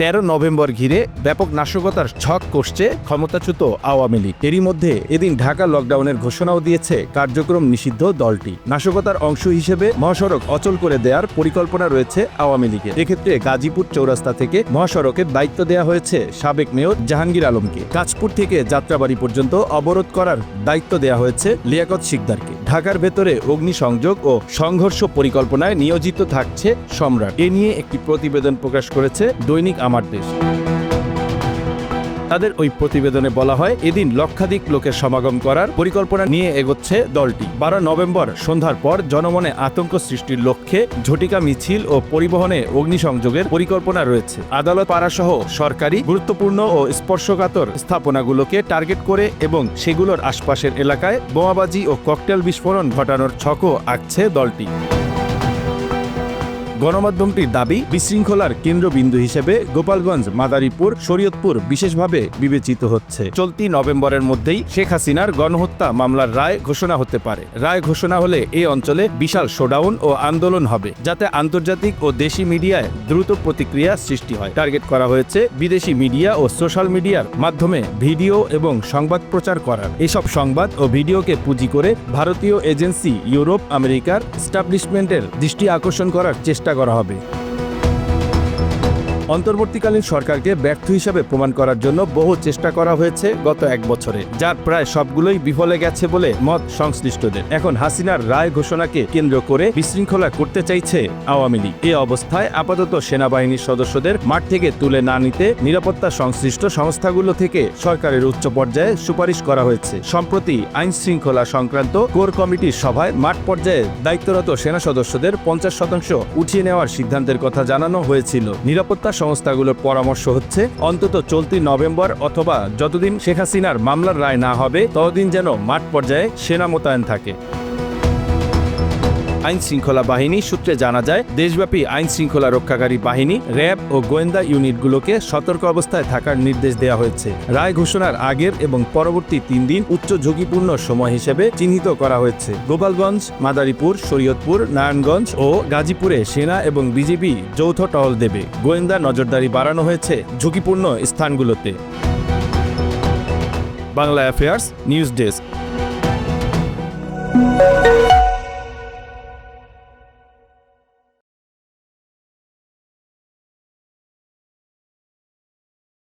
তেরো নভেম্বর ঘিরে ব্যাপক নাশকতার ছক কষছে ক্ষমতাচ্যুত আওয়ামী লীগ। এরই মধ্যে এদিন ঢাকা লকডাউনের ঘোষণাও দিয়েছে কার্যক্রম নিষিদ্ধ দলটি। নাশকতার অংশ হিসেবে মহাসড়ক অচল করে দেওয়ার পরিকল্পনা রয়েছে আওয়ামী লীগের। এক্ষেত্রে গাজীপুর চৌরাস্তা থেকে মহাসড়কের দায়িত্ব দেওয়া হয়েছে সাবেক মেয়র জাহাঙ্গীর আলমকে। কাজপুর থেকে যাত্রাবাড়ি পর্যন্ত অবরোধ করার দায়িত্ব দেওয়া হয়েছে লিয়াকত শিকদারকে। ঢাকার ভেতরে অগ্নিসংযোগ ও সংঘর্ষ পরিকল্পনায় নিয়োজিত থাকছে সম্রাট। এ নিয়ে একটি প্রতিবেদন প্রকাশ করেছে দৈনিক আমার দেশ। তাদের ওই প্রতিবেদনে বলা হয়, এদিন লক্ষাধিক লোকের সমাগম করার পরিকল্পনা নিয়ে এগোচ্ছে দলটি। বারো নভেম্বর সন্ধ্যার পর জনমনে আতঙ্ক সৃষ্টির লক্ষ্যে ঝটিকা মিছিল ও পরিবহনে অগ্নিসংযোগের পরিকল্পনা রয়েছে। আদালত, পাড়াসহ সরকারি গুরুত্বপূর্ণ ও স্পর্শকাতর স্থাপনাগুলোকে টার্গেট করে এবং সেগুলোর আশপাশের এলাকায় বোমাবাজি ও ককটেল বিস্ফোরণ ঘটানোর ছকও আঁকছে দলটি। গণমাধ্যমটির দাবি, বিশৃঙ্খলার কেন্দ্রবিন্দু হিসেবে গোপালগঞ্জ, মাদারীপুর, শরীয়তপুর বিশেষভাবে বিবেচিত হচ্ছে। চলতি নভেম্বরের মধ্যেই শেখ হাসিনার গণহত্যা মামলার রায় ঘোষণা হতে পারে। রায় ঘোষণা হলে এই অঞ্চলে বিশাল শোডাউন ও আন্দোলন হবে, যাতে আন্তর্জাতিক ও দেশি মিডিয়ায় দ্রুত প্রতিক্রিয়া সৃষ্টি হয়। টার্গেট করা হয়েছে বিদেশি মিডিয়া ও সোশ্যাল মিডিয়ার মাধ্যমে ভিডিও এবং সংবাদ প্রচার করার। এসব সংবাদ ও ভিডিওকে পুঁজি করে ভারতীয় এজেন্সি ইউরোপ, আমেরিকার স্টাবলিশমেন্টের দৃষ্টি আকর্ষণ করার চেষ্টা করা হবে। অন্তর্বর্তীকালীন সরকারকে ব্যর্থ হিসাবে প্রমাণ করার জন্য বহু চেষ্টা করা হয়েছে গত এক বছরে যার প্রায় সবগুলোই বিফলে গেছে বলে মত সংশ্লিষ্টদের। এখন হাসিনার রায় ঘোষণাকে কেন্দ্র করে বিশৃঙ্খলা করতে চাইছে আওয়ামী লীগ। এ অবস্থায় আপাতত সেনাবাহিনীর সদস্যদের মাঠ থেকে তুলে না নিতে নিরাপত্তা সংশ্লিষ্ট সংস্থাগুলো থেকে সরকারের উচ্চ পর্যায়ে সুপারিশ করা হয়েছে। সম্প্রতি আইন শৃঙ্খলা সংক্রান্ত কোর কমিটির সভায় মাঠ পর্যায়ে দায়িত্বরত সেনা সদস্যদের পঞ্চাশ শতাংশ উঠিয়ে নেওয়ার সিদ্ধান্তের কথা জানানো হয়েছিল। নিরাপত্তা সংস্থাগুলোর পরামর্শ হচ্ছে, অন্তত চলতি নভেম্বর অথবা যতদিন শেখ হাসিনার মামলার রায় না হবে, ততদিন যেন মাঠ পর্যায়ে সেনা মোতায়েন থাকে। আইন শৃঙ্খলা বাহিনী সূত্রে জানা যায়, দেশব্যাপী আইন শৃঙ্খলা রক্ষাকারী বাহিনী, র্যাব ও গোয়েন্দা ইউনিটগুলোকে সতর্ক অবস্থায় থাকার নির্দেশ দেওয়া হয়েছে। রায় ঘোষণার আগের এবং পরবর্তী তিন দিন উচ্চ ঝুঁকিপূর্ণ সময় হিসেবে চিহ্নিত করা হয়েছে। গোপালগঞ্জ, মাদারীপুর, শরীয়তপুর, নারায়ণগঞ্জ ও গাজীপুরে সেনা এবং বিজিবি যৌথ টহল দেবে। গোয়েন্দা নজরদারি বাড়ানো হয়েছে ঝুঁকিপূর্ণ স্থানগুলোতে। Bangla affairs, news desk.